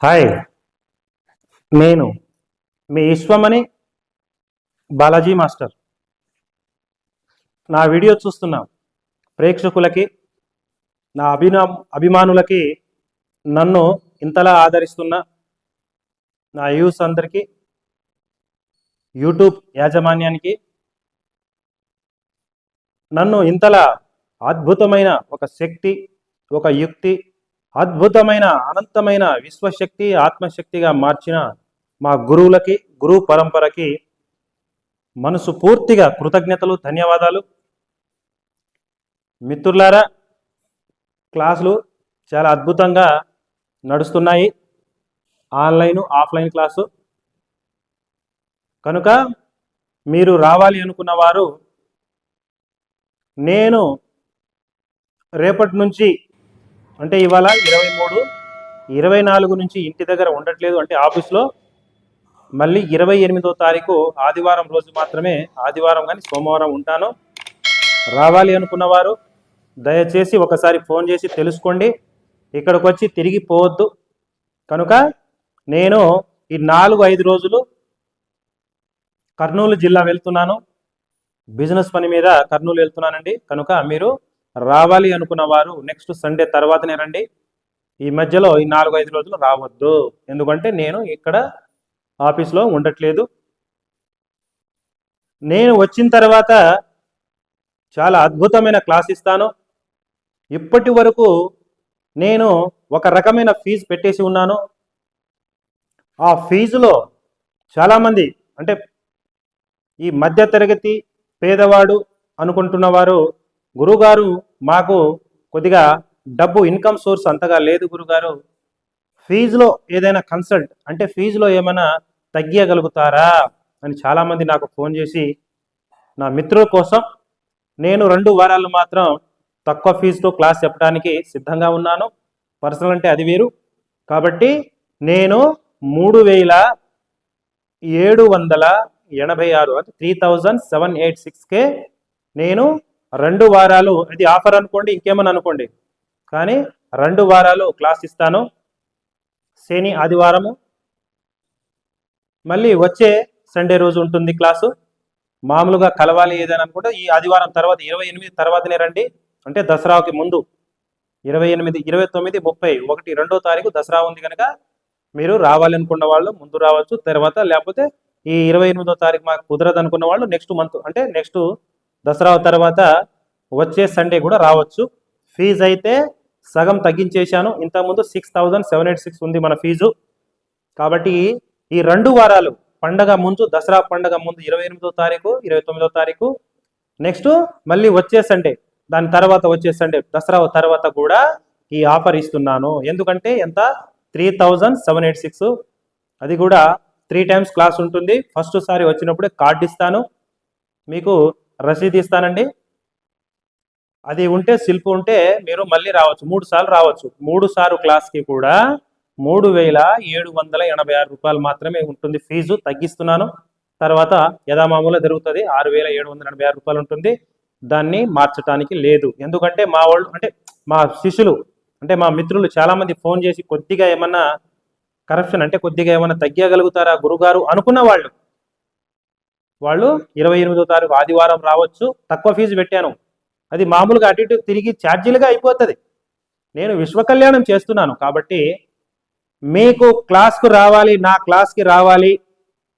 Hi. నేను మీ Vishwamani Balaji master. నా వీడియో చూస్తున్న ప్రేక్షకులకి నా అభినా అభిమానులకి నన్ను ఇంతలా ఆదరిస్తున్న నా యూస్ అందరికీ యూట్యూబ్ యాజమాన్యానికి నన్ను ఇంతలా అద్భుతమైన ఒక శక్తి ఒక యుక్తి అద్భుతమైన అనంతమైన విశ్వశక్తి ఆత్మశక్తిగా మార్చిన మా గురువులకి గురువు పరంపరకి మనసు పూర్తిగా కృతజ్ఞతలు ధన్యవాదాలు. మిత్రులారా క్లాసులు చాలా అద్భుతంగా నడుస్తున్నాయి. Online offline class. కనుక మీరు రావాలి అనుకున్న వారు నేను రేపటి నుంచి అంటే ఇవాళ ఇరవై మూడు ఇరవై నాలుగు నుంచి ఇంటి దగ్గర ఉండట్లేదు. అంటే ఆఫీస్లో మళ్ళీ ఇరవై ఎనిమిదో తారీఖు ఆదివారం రోజు మాత్రమే ఆదివారం కానీ సోమవారం ఉంటాను. రావాలి అనుకున్నవారు దయచేసి ఒకసారి ఫోన్ చేసి తెలుసుకోండి. ఇక్కడికి వచ్చి తిరిగి పోవద్దు. కనుక నేను ఈ నాలుగు ఐదు రోజులు కర్నూలు జిల్లా వెళ్తున్నాను. బిజినెస్ పని మీద కర్నూలు వెళ్తున్నానండి. కనుక మీరు రావాలి అనుకున్న వారు నెక్స్ట్ సండే తర్వాతనే రండి. ఈ మధ్యలో ఈ నాలుగు ఐదు రోజులు రావద్దు. ఎందుకంటే నేను ఇక్కడ ఆఫీస్లో ఉండట్లేదు. నేను వచ్చిన తర్వాత చాలా అద్భుతమైన క్లాస్ ఇస్తాను. ఇప్పటి వరకు నేను ఒక రకమైన ఫీజు పెట్టేసి ఉన్నాను. ఆ ఫీజులో చాలామంది అంటే ఈ మధ్య తరగతి పేదవాడు అనుకుంటున్నవారు గురుగారు మాకు కొద్దిగా డబ్బు ఇన్కమ్ సోర్స్ అంతగా లేదు గురుగారు ఫీజులో ఏదైనా కన్సల్ట్ అంటే ఫీజులో ఏమైనా తగ్గియగలుగుతారా అని చాలామంది నాకు ఫోన్ చేసి నా మిత్రుల కోసం నేను రెండు వారాలు మాత్రం తక్కువ ఫీజుతో క్లాస్ చెప్పడానికి సిద్ధంగా ఉన్నాను. పర్సనల్ అంటే అది వేరు. కాబట్టి నేను మూడు వేల ఏడు వందల ఎనభై ఆరు అంటే త్రీ థౌజండ్ సెవెన్ ఎయిట్ సిక్స్కే నేను రెండు వారాలు ఇది ఆఫర్ అనుకోండి ఇంకేమని అనుకోండి. కానీ రెండు వారాలు క్లాస్ ఇస్తాను. శని ఆదివారము. మళ్ళీ వచ్చే సండే రోజు ఉంటుంది క్లాసు. మామూలుగా కలవాలి ఏదని అనుకుంటే ఈ ఆదివారం తర్వాత ఇరవై ఎనిమిది తర్వాతనే రండి. అంటే దసరాకి ముందు ఇరవై ఎనిమిది ఇరవై తొమ్మిది ముప్పై ఒకటి రెండో తారీఖు దసరా ఉంది కనుక మీరు రావాలనుకున్న వాళ్ళు ముందు రావచ్చు తర్వాత లేకపోతే ఈ ఇరవై ఎనిమిదో తారీఖు మాకు కుదరదు అనుకున్న వాళ్ళు నెక్స్ట్ మంత్ అంటే నెక్స్ట్ దసరా తర్వాత వచ్చే సండే కూడా రావచ్చు. ఫీజు అయితే సగం తగ్గించేశాను. ఇంతకుముందు six thousand seven eight six ఉంది మన ఫీజు కాబట్టి ఈ రెండు వారాలు పండగ ముందు దసరా పండగ ముందు ఇరవై ఎనిమిదో తారీఖు ఇరవై తొమ్మిదో తారీఖు. నెక్స్ట్ మళ్ళీ వచ్చే సండే దాని తర్వాత వచ్చే సండే దసరా తర్వాత కూడా ఈ ఆఫర్ ఇస్తున్నాను. ఎందుకంటే ఎంత? Three thousand seven eight six అది కూడా త్రీ టైమ్స్ క్లాస్ ఉంటుంది. ఫస్ట్ సారి వచ్చినప్పుడే కార్డు ఇస్తాను. మీకు రసీదు ఇస్తానండి. అది ఉంటే శిల్పు ఉంటే మీరు మళ్ళీ రావచ్చు. మూడు సార్లు రావచ్చు. మూడు సార్లు క్లాస్కి కూడా మూడు వేల ఏడు వందల ఎనభై ఆరు రూపాయలు మాత్రమే ఉంటుంది. ఫీజు తగ్గిస్తున్నాను. తర్వాత యథామామూలు జరుగుతుంది. ఆరు వేల ఏడు వందల ఎనభై ఆరు రూపాయలు ఉంటుంది. దాన్ని మార్చడానికి లేదు. ఎందుకంటే మా వాళ్ళు అంటే మా శిష్యులు అంటే మా మిత్రులు చాలామంది ఫోన్ చేసి కొద్దిగా ఏమన్నా కరప్షన్ అంటే కొద్దిగా ఏమైనా తగ్గగలుగుతారా గురుగారు అనుకున్న వాళ్ళు. వాళ్ళు ఇరవై ఎనిమిదో తారీఖు ఆదివారం రావచ్చు. తక్కువ ఫీజు పెట్టాను. అది మామూలుగా అటు ఇటు తిరిగి ఛార్జీలుగా అయిపోతుంది. నేను విశ్వకళ్యాణం చేస్తున్నాను కాబట్టి మీకు క్లాస్కు రావాలి నా క్లాస్కి రావాలి.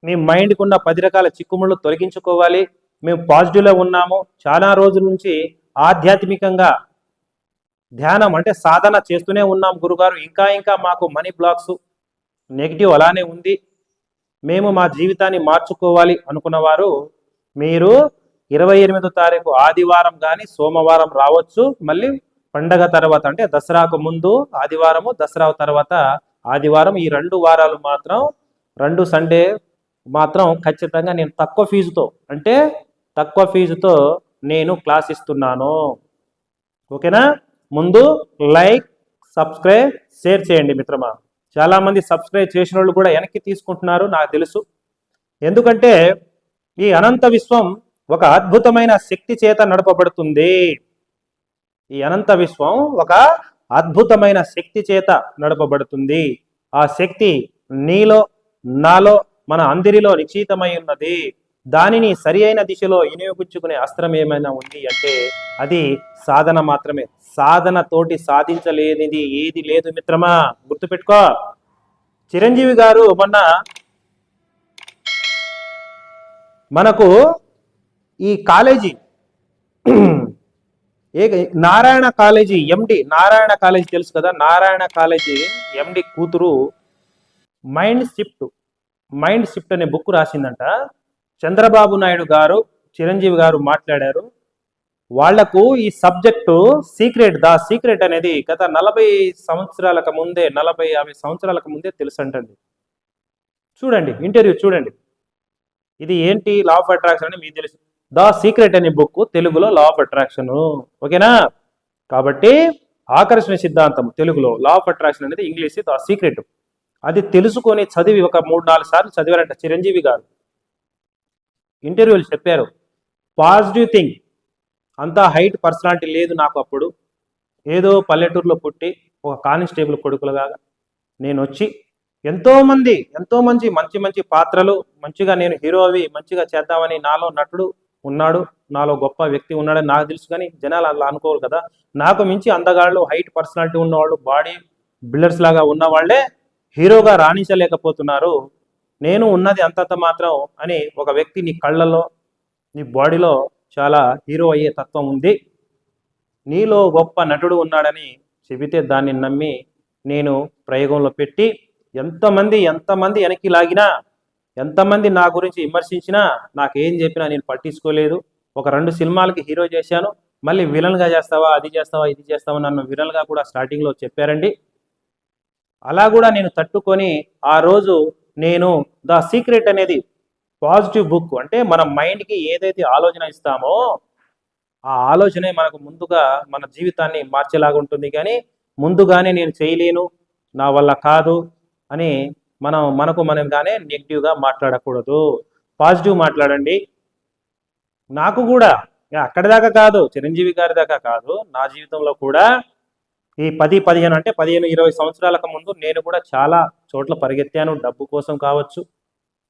మీ మైండ్కి ఉన్న పది రకాల చిక్కుముళ్ళు తొలగించుకోవాలి. మేము పాజిటివ్లో ఉన్నాము. చాలా రోజుల నుంచి ఆధ్యాత్మికంగా ధ్యానం అంటే సాధన చేస్తూనే ఉన్నాం గురుగారు. ఇంకా ఇంకా మాకు మనీ బ్లాక్స్ నెగిటివ్ అలానే ఉంది. మేము మా జీవితాన్ని మార్చుకోవాలి అనుకున్న వారు మీరు ఇరవై ఎనిమిదో తారీఖు ఆదివారం కానీ సోమవారం రావచ్చు. మళ్ళీ పండగ తర్వాత అంటే దసరాకు ముందు ఆదివారము దసరా తర్వాత ఆదివారం ఈ రెండు వారాలు మాత్రం రెండు సండే మాత్రం ఖచ్చితంగా నేను తక్కువ ఫీజుతో అంటే తక్కువ ఫీజుతో నేను క్లాస్ ఇస్తున్నాను. ఓకేనా? ముందు లైక్ సబ్స్క్రైబ్ షేర్ చేయండి మిత్రమా. చాలా మంది సబ్స్క్రైబ్ చేసిన వాళ్ళు కూడా వెనక్కి తీసుకుంటున్నారు నాకు తెలుసు. ఎందుకంటే ఈ అనంత విశ్వం ఒక అద్భుతమైన శక్తి చేత నడపబడుతుంది. ఈ అనంత విశ్వం ఒక అద్భుతమైన శక్తి చేత నడపబడుతుంది. ఆ శక్తి నీలో నాలో మన అందరిలో నిశ్చితమై ఉన్నది. దానిని సరి అయిన దిశలో వినియోగించుకునే అస్త్రం ఏమైనా ఉంది అంటే అది సాధన మాత్రమే. సాధన తోటి సాధించలేనిది ఏది లేదు మిత్రమా. గుర్తుపెట్టుకో. చిరంజీవి గారు మొన్న మనకు ఈ కాలేజీ ఏ Narayana college MD Narayana college తెలుసు కదా? నారాయణ కాలేజీ ఎండి కూతురు మైండ్ షిఫ్ట్ మైండ్ షిఫ్ట్ అనే బుక్ రాసిందంట. చంద్రబాబు నాయుడు గారు చిరంజీవి గారు మాట్లాడారు. వాళ్ళకు ఈ సబ్జెక్టు సీక్రెట్ దా సీక్రెట్ అనేది గత నలభై సంవత్సరాలకు ముందే నలభై యాభై సంవత్సరాలకు ముందే తెలుసు అంటండి చూడండి ఇంటర్వ్యూ చూడండి. ఇది ఏంటి లా ఆఫ్ అట్రాక్షన్ అని మీకు తెలుసు. ద సీక్రెట్ అనే బుక్ తెలుగులో లా ఆఫ్ అట్రాక్షన్ ఓకేనా? కాబట్టి ఆకర్షణ సిద్ధాంతం తెలుగులో లా ఆఫ్ అట్రాక్షన్ అనేది ఇంగ్లీష్ ద సీక్రెట్. అది తెలుసుకొని చదివి ఒక మూడు నాలుగు సార్లు చదివారంట చిరంజీవి గారు. ఇంటర్వ్యూలు చెప్పారు. Positive thing. అంతా హైట్ పర్సనాలిటీ లేదు నాకు అప్పుడు. ఏదో పల్లెటూరులో పుట్టి ఒక కానిస్టేబుల్ కొడుకులుగా నేను వచ్చి ఎంతోమంది ఎంతో మంచి మంచి మంచి పాత్రలు మంచిగా నేను హీరో అవి మంచిగా చేద్దామని నాలో నటుడు ఉన్నాడు. నాలో గొప్ప వ్యక్తి ఉన్నాడని నాకు తెలుసు కానీ జనాలు అలా అనుకోరు కదా. నాకు మించి అందగాళ్ళు హైట్ పర్సనాలిటీ ఉన్నవాళ్ళు బాడీ బిల్డర్స్ లాగా ఉన్నవాళ్ళే హీరోగా రాణించలేకపోతున్నారు. నేను ఉన్నది అంతంత మాత్రం అని ఒక వ్యక్తి నీ కళ్ళలో నీ బాడీలో చాలా హీరో అయ్యే తత్వం ఉంది. నీలో గొప్ప నటుడు ఉన్నాడని చెబితే దాన్ని నమ్మి నేను ప్రయోగంలో పెట్టి ఎంతమంది ఎంతమంది వెనక్కి లాగినా ఎంతమంది నా గురించి విమర్శించినా నాకేం చెప్పినా నేను పట్టించుకోలేదు. ఒక రెండు సినిమాలకి హీరో చేశాను. మళ్ళీ విలన్గా చేస్తావా అది చేస్తావా ఇది చేస్తావా నన్ను విలన్గా కూడా స్టార్టింగ్లో చెప్పారండి. అలా కూడా నేను తట్టుకొని ఆ రోజు నేను ద సీక్రెట్ అనేది పాజిటివ్ బుక్. అంటే మన మైండ్కి ఏదైతే ఆలోచన ఇస్తామో ఆ ఆలోచనే మనకు ముందుగా మన జీవితాన్ని మార్చేలాగా ఉంటుంది. కానీ ముందుగానే నేను చేయలేను నా వల్ల కాదు అని మనం మనకు మనంగానే నెగిటివ్గా మాట్లాడకూడదు. పాజిటివ్ మాట్లాడండి. నాకు కూడా ఇక అక్కడి దాకా కాదు చిరంజీవి గారి దాకా కాదు నా జీవితంలో కూడా ఈ పది పదిహేను అంటే పదిహేను ఇరవై సంవత్సరాలకు ముందు నేను కూడా చాలా చోట్ల పరిగెత్తాను. డబ్బు కోసం కావచ్చు.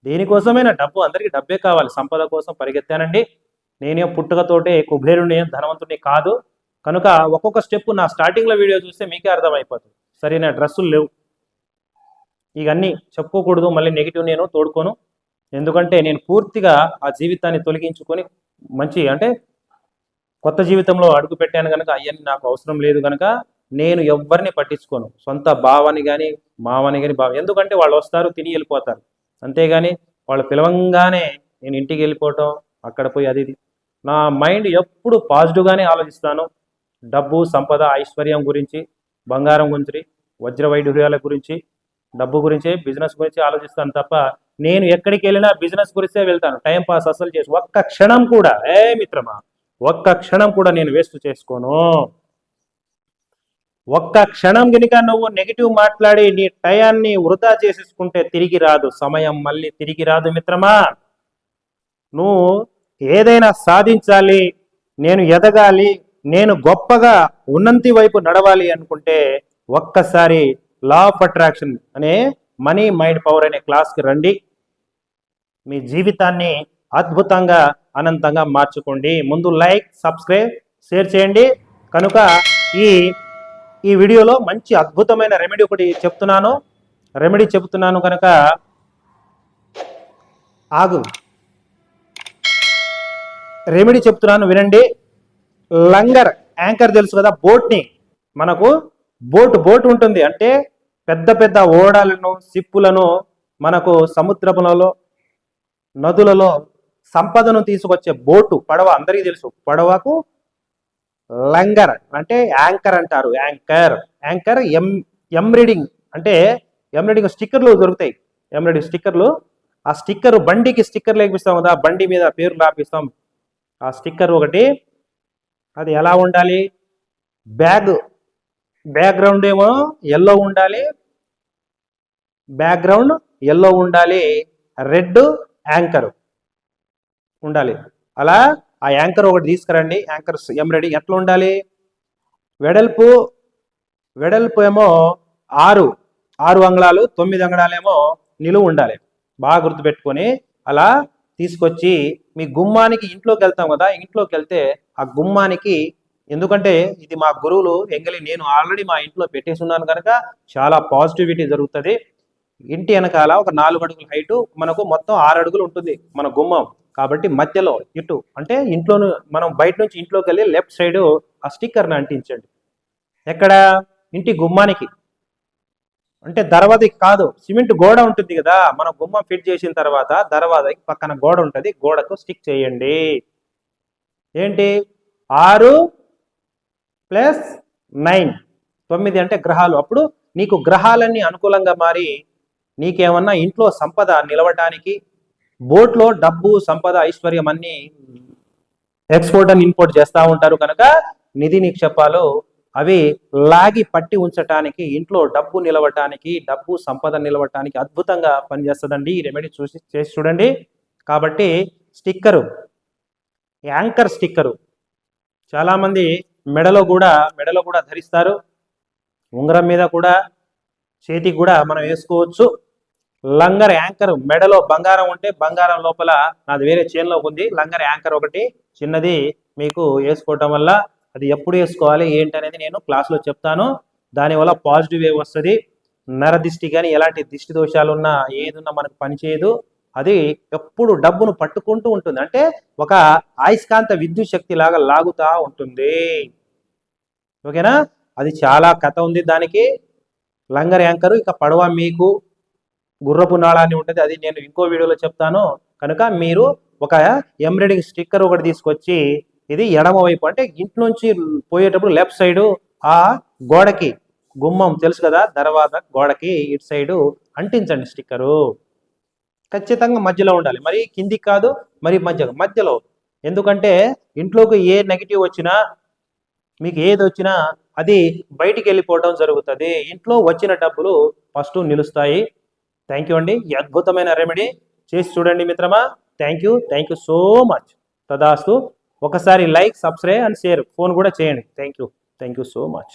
దేనికోసమైనా డబ్బు అందరికీ డబ్బే కావాలి. సంపద కోసం పరిగెత్తానండి. నేనే పుట్టుకతోటే కుబేరుని ధనవంతుని కాదు. కనుక ఒక్కొక్క స్టెప్ నా స్టార్టింగ్లో వీడియో చూస్తే మీకే అర్థమైపోతుంది. సరైన? డ్రెస్సులు లేవు. ఇవన్నీ చెప్పుకోకూడదు. మళ్ళీ నెగిటివ్ నేను తోడుకోను. ఎందుకంటే నేను పూర్తిగా ఆ జీవితాన్ని తొలగించుకొని మంచి అంటే కొత్త జీవితంలో అడుగు పెట్టాను కనుక అవన్నీ నాకు అవసరం లేదు కనుక నేను ఎవరిని పట్టించుకోను. సొంత బావని కానీ మావని కానీ బావ ఎందుకంటే వాళ్ళు వస్తారు తిని వెళ్ళిపోతారు. అంతేగాని వాళ్ళు పిలవంగానే నేను ఇంటికి వెళ్ళిపోవటం అక్కడ పోయి అది ఇది. నా మైండ్ ఎప్పుడు పాజిటివ్గానే ఆలోచిస్తాను. డబ్బు సంపద ఐశ్వర్యం గురించి బంగారం గురించి వజ్ర వైఢూర్యాల గురించి డబ్బు గురించి బిజినెస్ గురించి ఆలోచిస్తాను తప్ప నేను ఎక్కడికి వెళ్ళినా బిజినెస్ గురించే వెళ్తాను. టైం పాస్ అసలు చేసి ఒక్క క్షణం కూడా. ఏ మిత్రమా ఒక్క క్షణం కూడా నేను వేస్ట్ చేసుకోను. ఒక్క క్షణం గనుక నువ్వు నెగిటివ్ మాట్లాడి నీ టయాన్ని వృధా చేసేసుకుంటే తిరిగి రాదు. సమయం మళ్ళీ తిరిగి రాదు మిత్రమా. నువ్వు ఏదైనా సాధించాలి నేను ఎదగాలి నేను గొప్పగా ఉన్నంతి వైపు నడవాలి అనుకుంటే ఒక్కసారి లా ఆఫ్ అట్రాక్షన్ అనే మనీ మైండ్ పవర్ అనే క్లాస్కి రండి. మీ జీవితాన్ని అద్భుతంగా అనంతంగా మార్చుకోండి. ముందు లైక్ సబ్స్క్రైబ్ షేర్ చేయండి. కనుక ఈ ఈ వీడియోలో మంచి అద్భుతమైన రెమెడీ ఒకటి చెప్తున్నాను. రెమెడీ చెప్తున్నాను కనుక ఆగు. రెమెడీ చెప్తున్నాను వినండి. లంగర్ యాంకర్ తెలుసు కదా బోట్ని. మనకు బోట్ బోట్ ఉంటుంది. అంటే పెద్ద పెద్ద ఓడలను సిప్పులను మనకు సముద్రములలో నదులలో సంపదను తీసుకొచ్చే బోటు పడవ. అందరికీ తెలుసు. పడవకు లంగర్ అంటే యాంకర్ అంటారు యాంకర్. యాంకర్ ఎం ఎంబ్రీడింగ్ అంటే ఎంబ్రీడింగ్ స్టిక్కర్లు దొరుకుతాయి. ఎంబ్రీడింగ్ స్టిక్కర్లు ఆ స్టిక్కర్ బండికి స్టిక్కర్ లేపిస్తాం కదా బండి మీద పేరు లాపిస్తాం ఆ స్టిక్కర్ ఒకటి అది ఎలా ఉండాలి? బ్యాగ్ బ్యాక్గ్రౌండ్ ఏమో ఎల్లో ఉండాలి. బ్యాక్గ్రౌండ్ ఎల్లో ఉండాలి. రెడ్ యాంకర్ ఉండాలి. అలా ఆ యాంకర్ ఒకటి తీసుకురండి. యాంకర్ ఎంబ్రాయిడరీ ఎట్లా ఉండాలి? వెడల్పు వెడల్పు ఏమో ఆరు ఆరు అంగళాలు తొమ్మిది అంగళాలేమో నిలువు ఉండాలి. బాగా గుర్తుపెట్టుకొని అలా తీసుకొచ్చి మీ గుమ్మానికి ఇంట్లోకి వెళ్తాం కదా ఇంట్లోకి వెళ్తే ఆ గుమ్మానికి ఎందుకంటే ఇది మా గురువులు ఎంగలి నేను ఆల్రెడీ మా ఇంట్లో పెట్టేసి ఉన్నాను కనుక చాలా పాజిటివిటీ జరుగుతుంది. ఇంటి వెనకాల ఒక నాలుగు అడుగుల హైట్ మనకు మొత్తం ఆరు అడుగులు ఉంటుంది మన గుమ్మం. కాబట్టి మధ్యలో ఇటు అంటే ఇంట్లోను మనం బయట నుంచి ఇంట్లోకి వెళ్ళి లెఫ్ట్ సైడ్ ఆ స్టిక్కర్ని అంటించండి. ఎక్కడ? ఇంటి గుమ్మానికి. అంటే దర్వాజకి కాదు సిమెంట్ గోడ ఉంటుంది కదా మనం గుమ్మం ఫిట్ చేసిన తర్వాత దర్వాజకి పక్కన గోడ ఉంటుంది గోడకు స్టిక్ చేయండి. ఏంటి? ఆరు ప్లస్ నైన్. తొమ్మిది అంటే గ్రహాలు. అప్పుడు నీకు గ్రహాలన్నీ అనుకూలంగా మారి నీకేమన్నా ఇంట్లో సంపద నిలవటానికి బోట్లో డబ్బు సంపద ఐశ్వర్యం అన్ని ఎక్స్పోర్ట్ అని ఇంపోర్ట్ చేస్తూ ఉంటారు కనుక నిధి నిక్షేపాలు అవి లాగి పట్టి ఉంచటానికి ఇంట్లో డబ్బు నిలవటానికి డబ్బు సంపద నిలవటానికి అద్భుతంగా పనిచేస్తుందండి. ఈ రెమెడీ చూసి చేసి చూడండి. కాబట్టి స్టిక్కరు యాంకర్ స్టిక్కరు. చాలామంది మెడలో కూడా మెడలో కూడా ధరిస్తారు. ఉంగరం మీద కూడా చేతికి కూడా మనం వేసుకోవచ్చు. లంగర్ యాంకర్ మెడలో బంగారం ఉంటే బంగారం లోపల నాది వేరే చైన్లో ఉంది. లంగర్ యాంకర్ ఒకటి చిన్నది మీకు వేసుకోవటం వల్ల అది ఎప్పుడు వేసుకోవాలి ఏంటి అనేది నేను క్లాస్లో చెప్తాను. దానివల్ల పాజిటివ్ ఏ వస్తుంది. నరదిష్టి కానీ ఎలాంటి దిష్టి దోషాలు ఉన్నా ఏదున్నా మనకు పనిచేయదు అది ఎప్పుడు డబ్బును పట్టుకుంటూ ఉంటుంది. అంటే ఒక అయస్కాంత విద్యుత్ శక్తి లాగా లాగుతా ఉంటుంది. ఓకేనా? అది చాలా కథ ఉంది దానికి. లంగర్ యాంకర్ ఇక పడవ మీకు గుర్రపు నాళ అని ఉంటుంది. అది నేను ఇంకో వీడియోలో చెప్తాను. కనుక మీరు ఒక ఎంబ్రాయిడింగ్ స్టిక్కర్ ఒకటి తీసుకొచ్చి ఇది ఎడమ వైపు అంటే ఇంట్లోంచి పోయేటప్పుడు లెఫ్ట్ సైడ్ ఆ గోడకి గుమ్మం తెలుసు కదా తర్వాత గోడకి ఇటు సైడు అంటించండి స్టిక్కరు. ఖచ్చితంగా మధ్యలో ఉండాలి. మరి కిందికి కాదు మరి మధ్య మధ్యలో. ఎందుకంటే ఇంట్లోకి ఏ నెగిటివ్ వచ్చినా మీకు ఏది వచ్చినా అది బయటికి వెళ్ళిపోవడం జరుగుతుంది. ఇంట్లో వచ్చిన డబ్బులు ఫస్ట్ నిలుస్తాయి. థ్యాంక్ యూ అండి. ఈ అద్భుతమైన రెమెడీ చేసి చూడండి మిత్రమా. Thank you thank you so much తదాస్తు. ఒకసారి like subscribe and share phone కూడా చేయండి. Thank you thank you so much